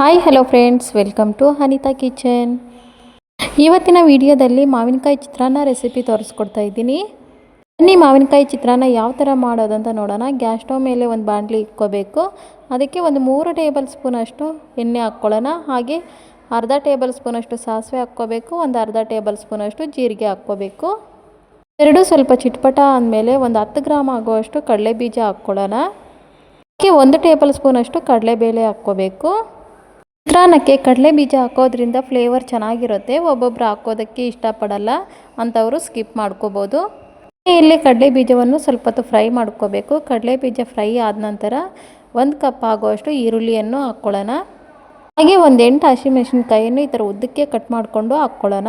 Hi hello friends welcome to Anitha kitchen ಇವತ್ತಿನ ವಿಡಿಯೋದಲ್ಲಿ ಮಾವಿನಕಾಯಿ ಚಿತ್ರಾನ್ನ ರೆಸಿಪಿ ತೋರಿಸ್ಕೊಡ್ತಾ ಇದ್ದೀನಿ. ಬನ್ನಿ, ಮಾವಿನಕಾಯಿ ಚಿತ್ರಾನ್ನ ಯಾವ ಥರ ಮಾಡೋದಂತ ನೋಡೋಣ. ಗ್ಯಾಸ್ ಸ್ಟವ್ ಮೇಲೆ ಒಂದು ಬಾಣಲಿ ಇಟ್ಕೋಬೇಕು. ಅದಕ್ಕೆ ಒಂದು ಮೂರು ಟೇಬಲ್ ಸ್ಪೂನಷ್ಟು ಎಣ್ಣೆ ಹಾಕ್ಕೊಳ್ಳೋಣ. ಹಾಗೆ ಅರ್ಧ ಟೇಬಲ್ ಸ್ಪೂನಷ್ಟು ಸಾಸಿವೆ ಹಾಕ್ಕೋಬೇಕು. ಒಂದು ಅರ್ಧ ಟೇಬಲ್ ಸ್ಪೂನಷ್ಟು ಜೀರಿಗೆ ಹಾಕ್ಕೋಬೇಕು. ಎರಡು ಸ್ವಲ್ಪ ಚಿಟ್ಪಟ ಅಂದಮೇಲೆ ಒಂದು ಹತ್ತು ಗ್ರಾಮ್ ಆಗುವಷ್ಟು ಕಡಲೆ ಬೀಜ ಹಾಕ್ಕೊಳ್ಳೋಣ. ಅದಕ್ಕೆ ಒಂದು ಟೇಬಲ್ ಸ್ಪೂನಷ್ಟು ಕಡಲೆಬೇಳೆ ಹಾಕ್ಕೋಬೇಕು. ಚಿತ್ರಾನ್ನಕ್ಕೆ ಕಡಲೆ ಬೀಜ ಹಾಕೋದ್ರಿಂದ ಫ್ಲೇವರ್ ಚೆನ್ನಾಗಿರುತ್ತೆ, ಒಬ್ಬೊಬ್ರು ಹಾಕೋದಕ್ಕೆ ಇಷ್ಟಪಡಲ್ಲ ಅಂಥವರು ಸ್ಕಿಪ್ ಮಾಡ್ಕೋಬೋದು. ಇಲ್ಲಿ ಕಡಲೆ ಬೀಜವನ್ನು ಸ್ವಲ್ಪ ಹೊತ್ತು ಫ್ರೈ ಮಾಡ್ಕೋಬೇಕು. ಕಡಲೆ ಬೀಜ ಫ್ರೈ ಆದ ನಂತರ ಒಂದು ಕಪ್ ಆಗುವಷ್ಟು ಈರುಳ್ಳಿಯನ್ನು ಹಾಕ್ಕೊಳ್ಳೋಣ ಹಾಗೆ ಒಂದು ಎಂಟು ಹಸಿಮೆಣಸಿನ್ಕಾಯಿಯನ್ನು ಈ ಥರ ಉದ್ದಕ್ಕೆ ಕಟ್ ಮಾಡಿಕೊಂಡು ಹಾಕ್ಕೊಳ್ಳೋಣ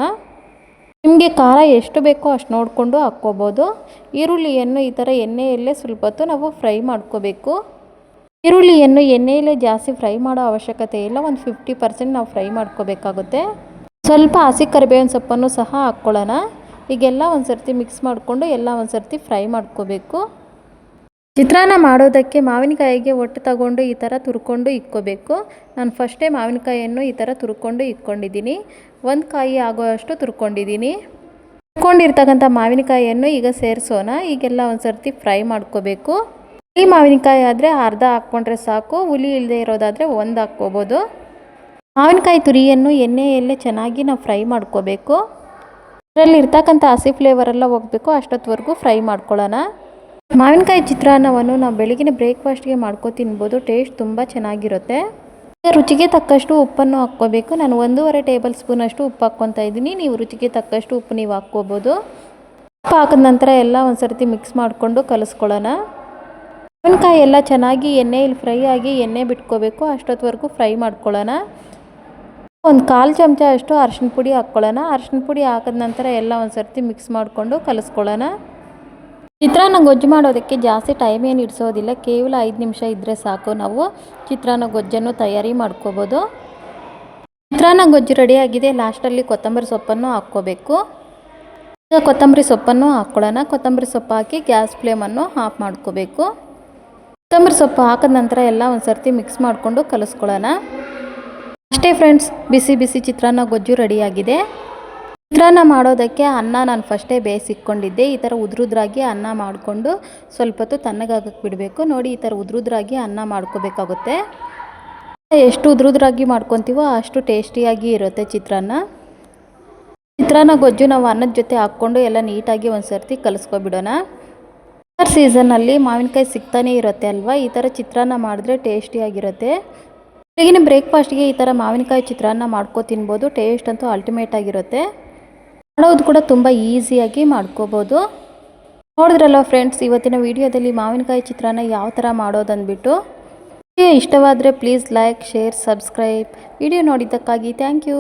ನಿಮಗೆ ಖಾರ ಎಷ್ಟು ಬೇಕೋ ಅಷ್ಟು ನೋಡಿಕೊಂಡು ಹಾಕ್ಕೋಬೋದು. ಈರುಳ್ಳಿಯನ್ನು ಈ ಥರ ಎಣ್ಣೆಯಲ್ಲೇ ಸ್ವಲ್ಪ ಹೊತ್ತು ನಾವು ಫ್ರೈ ಮಾಡ್ಕೋಬೇಕು. ಈರುಳ್ಳಿಯನ್ನು ಎಣ್ಣೆಯಲ್ಲೇ ಜಾಸ್ತಿ ಫ್ರೈ ಮಾಡೋ ಅವಶ್ಯಕತೆ ಇಲ್ಲ. ಒಂದು ಫಿಫ್ಟಿ ಪರ್ಸೆಂಟ್ ನಾವು ಫ್ರೈ ಮಾಡ್ಕೋಬೇಕಾಗುತ್ತೆ. ಸ್ವಲ್ಪ ಹಸಿ ಕರಿಬೇವಿನ ಸೊಪ್ಪನ್ನು ಸಹ ಹಾಕ್ಕೊಳ್ಳೋಣ. ಈಗೆಲ್ಲ ಒಂದು ಸರ್ತಿ ಮಿಕ್ಸ್ ಮಾಡಿಕೊಂಡು ಎಲ್ಲ ಒಂದು ಸರ್ತಿ ಫ್ರೈ ಮಾಡ್ಕೋಬೇಕು. ಚಿತ್ರಾನ್ನ ಮಾಡೋದಕ್ಕೆ ಮಾವಿನಕಾಯಿಗೆ ಒಟ್ಟು ತಗೊಂಡು ಈ ಥರ ತುರ್ಕೊಂಡು ಇಕ್ಕೋಬೇಕು ನಾನು ಫಸ್ಟೇ ಮಾವಿನಕಾಯಿಯನ್ನು ಈ ಥರ ತುರ್ಕೊಂಡು ಇಕ್ಕೊಂಡಿದ್ದೀನಿ ಒಂದು ಕಾಯಿ ಆಗೋಷ್ಟು ತುರ್ಕೊಂಡಿದ್ದೀನಿ. ತುರ್ಕೊಂಡಿರ್ತಕ್ಕಂಥ ಮಾವಿನಕಾಯಿಯನ್ನು ಈಗ ಸೇರಿಸೋಣ. ಈಗೆಲ್ಲ ಒಂದು ಸರ್ತಿ ಫ್ರೈ ಮಾಡ್ಕೋಬೇಕು. ಹುಳಿ ಮಾವಿನಕಾಯಿ ಆದರೆ ಅರ್ಧ ಹಾಕ್ಕೊಂಡ್ರೆ ಸಾಕು, ಹುಲಿ ಇಲ್ಲದೆ ಇರೋದಾದರೆ ಒಂದು ಹಾಕ್ಕೋಬೋದು. ಮಾವಿನಕಾಯಿ ತುರಿಯನ್ನು ಎಣ್ಣೆಯಲ್ಲೇ ಚೆನ್ನಾಗಿ ನಾವು ಫ್ರೈ ಮಾಡ್ಕೋಬೇಕು. ಅದರಲ್ಲಿ ಇರ್ತಕ್ಕಂಥ ಹಸಿ ಫ್ಲೇವರೆಲ್ಲ ಹೋಗಬೇಕು ಅಷ್ಟೊತ್ತವರೆಗೂ ಫ್ರೈ ಮಾಡ್ಕೊಳ್ಳೋಣ. ಮಾವಿನಕಾಯಿ ಚಿತ್ರಾನ್ನವನ್ನು ನಾವು ಬೆಳಗಿನ ಬ್ರೇಕ್ಫಾಸ್ಟ್ಗೆ ಮಾಡ್ಕೊ ತಿನ್ಬೋದು ಟೇಸ್ಟ್ ತುಂಬ ಚೆನ್ನಾಗಿರುತ್ತೆ. ರುಚಿಗೆ ತಕ್ಕಷ್ಟು ಉಪ್ಪನ್ನು ಹಾಕ್ಕೋಬೇಕು. ನಾನು ಒಂದೂವರೆ ಟೇಬಲ್ ಸ್ಪೂನಷ್ಟು ಉಪ್ಪು ಹಾಕ್ಕೊತಾ ಇದ್ದೀನಿ. ನೀವು ರುಚಿಗೆ ತಕ್ಕಷ್ಟು ಉಪ್ಪು ನೀವು ಹಾಕ್ಕೋಬೋದು. ಉಪ್ಪು ಹಾಕಿದ ನಂತರ ಎಲ್ಲ ಒಂದು ಸರ್ತಿ ಮಿಕ್ಸ್ ಮಾಡಿಕೊಂಡು ಕಲಿಸ್ಕೊಳ್ಳೋಣ. ಮಾವಿನಕಾಯಿ ಎಲ್ಲ ಚೆನ್ನಾಗಿ ಎಣ್ಣೆಯಲ್ಲಿ ಫ್ರೈ ಆಗಿ ಎಣ್ಣೆ ಬಿಟ್ಕೋಬೇಕು, ಅಷ್ಟೊತ್ತವರೆಗೂ ಫ್ರೈ ಮಾಡ್ಕೊಳ್ಳೋಣ. ಒಂದು ಕಾಲು ಚಮಚ ಅಷ್ಟು ಅರ್ಶಿನ ಪುಡಿ ಹಾಕ್ಕೊಳ್ಳೋಣ. ಅರ್ಶಿನ ಪುಡಿ ಹಾಕಿದ ನಂತರ ಎಲ್ಲ ಒಂದು ಸರ್ತಿ ಮಿಕ್ಸ್ ಮಾಡಿಕೊಂಡು ಕಲಿಸ್ಕೊಳ್ಳೋಣ. ಚಿತ್ರಾನ್ನ ಗೊಜ್ಜು ಮಾಡೋದಕ್ಕೆ ಜಾಸ್ತಿ ಟೈಮ್ ಏನು ಇಡಿಸೋದಿಲ್ಲ. ಕೇವಲ ಐದು ನಿಮಿಷ ಇದ್ದರೆ ಸಾಕು ನಾವು. ಚಿತ್ರಾನ್ನ ಗೊಜ್ಜನ್ನು ತಯಾರಿ ಮಾಡ್ಕೋಬೋದು. ಚಿತ್ರಾನ್ನ ಗೊಜ್ಜು ರೆಡಿಯಾಗಿದೆ ಲಾಸ್ಟಲ್ಲಿ ಕೊತ್ತಂಬರಿ ಸೊಪ್ಪನ್ನು ಹಾಕ್ಕೋಬೇಕು. ಈಗ ಕೊತ್ತಂಬರಿ ಸೊಪ್ಪನ್ನು ಹಾಕ್ಕೊಳ್ಳೋಣ. ಕೊತ್ತಂಬರಿ ಸೊಪ್ಪು ಹಾಕಿ ಗ್ಯಾಸ್ ಫ್ಲೇಮನ್ನು ಆಫ್ ಮಾಡ್ಕೋಬೇಕು. ಕೊತ್ತಂಬರಿ ಸೊಪ್ಪು ಹಾಕಿದ ನಂತರ ಎಲ್ಲ ಒಂದು ಸರ್ತಿ ಮಿಕ್ಸ್ ಮಾಡಿಕೊಂಡು ಕಲಿಸ್ಕೊಳ್ಳೋಣ. ಅಷ್ಟೇ ಫ್ರೆಂಡ್ಸ್ ಬಿಸಿ ಬಿಸಿ ಚಿತ್ರಾನ್ನ ಗೊಜ್ಜು ರೆಡಿಯಾಗಿದೆ. ಚಿತ್ರಾನ್ನ ಮಾಡೋದಕ್ಕೆ ಅನ್ನ ನಾನು ಫಸ್ಟೇ ಬೇಯಿಸಿಕ್ಕೊಂಡಿದ್ದೆ ಈ ಥರ ಉದ್ರುದ್ರಾಗಿ ಅನ್ನ ಮಾಡಿಕೊಂಡು ಸ್ವಲ್ಪ ಹೊತ್ತು ತಣ್ಣಗಾಗಕ್ಕೆ ಬಿಡಬೇಕು. ನೋಡಿ ಈ ಥರ ಉದ್ರುದ್ರಾಗಿ ಅನ್ನ ಮಾಡ್ಕೋಬೇಕಾಗುತ್ತೆ. ಎಷ್ಟು ಉದ್ರುದ್ರಾಗಿ ಮಾಡ್ಕೊತೀವೋ ಅಷ್ಟು ಟೇಸ್ಟಿಯಾಗಿ ಇರುತ್ತೆ ಚಿತ್ರಾನ್ನ. ಚಿತ್ರಾನ್ನ ಗೊಜ್ಜು ನಾವು ಅನ್ನದ ಜೊತೆ ಹಾಕ್ಕೊಂಡು ಎಲ್ಲ ನೀಟಾಗಿ ಒಂದು ಸರ್ತಿ ಕಲಿಸ್ಕೊಬಿಡೋಣ. ಸಮ್ಮರ್ ಸೀಸನ್ನಲ್ಲಿ ಮಾವಿನಕಾಯಿ ಸಿಗ್ತಾನೇ ಇರುತ್ತೆ ಅಲ್ವಾ? ಈ ಥರ ಚಿತ್ರಾನ್ನ ಮಾಡಿದ್ರೆ ಟೇಸ್ಟಿಯಾಗಿರುತ್ತೆ ಬೆಳಗಿನ ಬ್ರೇಕ್ಫಾಸ್ಟ್ಗೆ ಈ ಥರ ಮಾವಿನಕಾಯಿ ಚಿತ್ರಾನ್ನ ಮಾಡ್ಕೋ ತಿನ್ಬೋದು. ಟೇಸ್ಟ್ ಅಂತೂ ಅಲ್ಟಿಮೇಟ್ ಆಗಿರುತ್ತೆ. ಮಾಡೋದು ಕೂಡ ತುಂಬ ಈಸಿಯಾಗಿ ಮಾಡ್ಕೋಬೋದು. ನೋಡಿದ್ರಲ್ಲ ಫ್ರೆಂಡ್ಸ್, ಇವತ್ತಿನ ವಿಡಿಯೋದಲ್ಲಿ ಮಾವಿನಕಾಯಿ ಚಿತ್ರಾನ್ನ ಯಾವ ಥರ ಮಾಡೋದಂದ್ಬಿಟ್ಟು. ಇಷ್ಟವಾದರೆ please like, share, subscribe. Video ನೋಡಿದ್ದಕ್ಕಾಗಿ thank you.